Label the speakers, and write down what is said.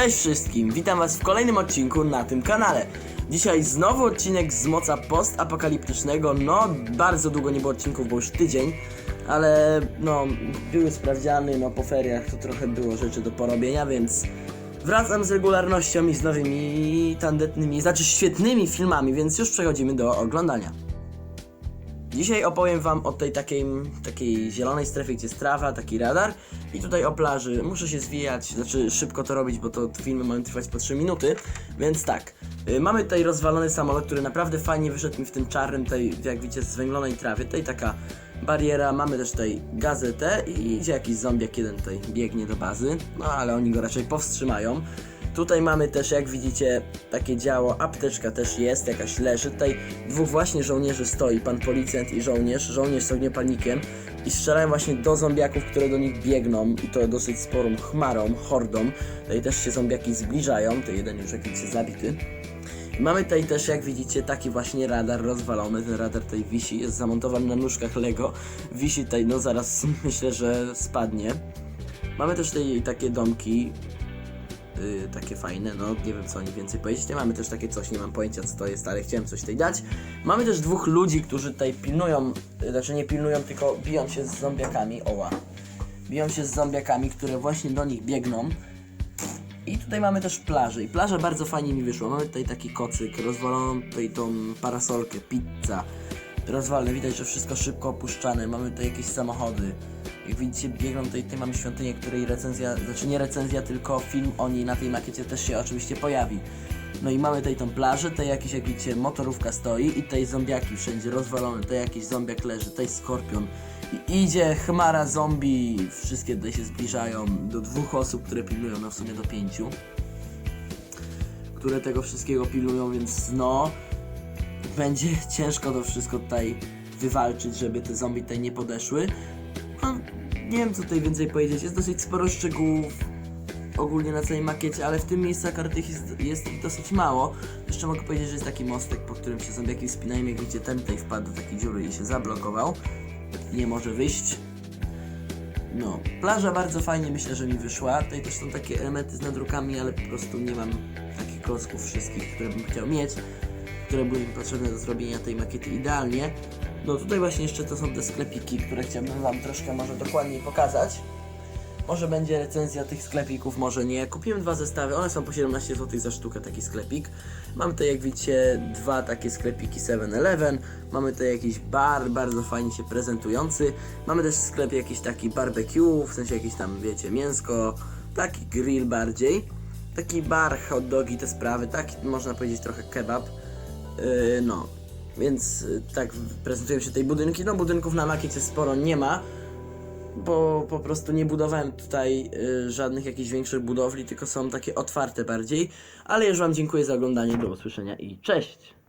Speaker 1: Cześć wszystkim, witam was w kolejnym odcinku na tym kanale. Dzisiaj znowu odcinek z moca postapokaliptycznego. No, bardzo długo nie było odcinków, bo już tydzień, ale no, były sprawdziany, no po feriach to trochę było rzeczy do porobienia, więc wracam z regularnością i z nowymi, tandetnymi, znaczy świetnymi filmami, więc już przechodzimy do oglądania. Dzisiaj opowiem wam o tej takiej, takiej zielonej strefie, gdzie jest trawa, taki radar i tutaj o plaży. Muszę się zwijać, znaczy szybko to robić, bo to filmy mają trwać po 3 minuty, więc tak. y, Mamy tutaj rozwalony samolot, który naprawdę fajnie wyszedł mi w tym czarnym, tej, jak widzicie, zwęglonej trawie. Tutaj taka bariera, mamy też tutaj gazetę i idzie jakiś zombiak jeden tutaj biegnie do bazy, no ale oni go raczej powstrzymają. Tutaj mamy też, jak widzicie, takie działo, apteczka też jest, jakaś leży. Tutaj dwóch właśnie żołnierzy stoi, pan policjant i żołnierz. Żołnierz z ogniopanikiem i strzelają właśnie do zombiaków, które do nich biegną i to dosyć sporą chmarą, hordą. Tutaj też się zombiaki zbliżają, to jeden już jak widzicie zabity. Mamy tutaj też, jak widzicie, taki właśnie radar rozwalony. Ten radar tutaj wisi, jest zamontowany na nóżkach Lego. Wisi tutaj, no zaraz myślę, że spadnie. Mamy też tutaj takie domki, y, takie fajne, no nie wiem co oni więcej powiedzieć. Nie mamy też takie coś, nie mam pojęcia co to jest, ale chciałem coś tutaj dać. Mamy też dwóch ludzi, którzy tutaj pilnują, y, znaczy nie pilnują, tylko biją się z zombiakami, oła. Biją się z zombiakami, które właśnie do nich biegną. I tutaj mamy też plażę i plaża bardzo fajnie mi wyszła. Mamy tutaj taki kocyk, rozwaloną tutaj tą parasolkę, pizza. Rozwalone, widać, że wszystko szybko opuszczane. Mamy tutaj jakieś samochody. Jak widzicie, biegną tutaj, tutaj mamy świątynię, której recenzja, znaczy nie recenzja, tylko film o niej na tej makiecie też się oczywiście pojawi. No i mamy tutaj tą plażę, tutaj jakiś, jak widzicie, motorówka stoi i tutaj zombiaki wszędzie rozwalone, tutaj jakiś zombiak leży, tutaj skorpion. I idzie chmara zombie, wszystkie tutaj się zbliżają do dwóch osób, które pilnują, no w sumie do pięciu. Które tego wszystkiego pilnują, więc no będzie ciężko to wszystko tutaj wywalczyć, żeby te zombie tutaj nie podeszły. No, nie wiem co tutaj więcej powiedzieć, jest dosyć sporo szczegółów ogólnie na całej makiecie, ale w tym miejscu akurat ich jest, jest ich dosyć mało. Jeszcze mogę powiedzieć, że jest taki mostek, po którym się zombiaki wspinają, jak widzicie ten tutaj wpadł do takiej dziury i się zablokował. Nie może wyjść. No, plaża bardzo fajnie myślę, że mi wyszła. Tutaj też są takie elementy z nadrukami, ale po prostu nie mam takich klocków wszystkich, które bym chciał mieć, które były mi potrzebne do zrobienia tej makiety idealnie. No tutaj właśnie jeszcze to są te sklepiki, które chciałbym wam troszkę może dokładniej pokazać. Może będzie recenzja tych sklepików, może nie. Kupiłem dwa zestawy, one są po 17 zł za sztukę, taki sklepik. Mamy tutaj, jak widzicie, dwa takie sklepiki 7-Eleven. Mamy tutaj jakiś bar, bardzo fajnie się prezentujący. Mamy też sklep jakiś taki barbecue, w sensie jakieś tam, wiecie, mięsko, taki grill bardziej. Taki bar, hot dogi, te sprawy, taki można powiedzieć trochę kebab. Yy, no, więc yy, tak prezentują się tej budynki. No, budynków na makiecie sporo nie ma bo po prostu nie budowałem tutaj y, żadnych jakichś większych budowli, tylko są takie otwarte bardziej. Ale już Wam dziękuję za oglądanie, do usłyszenia i cześć!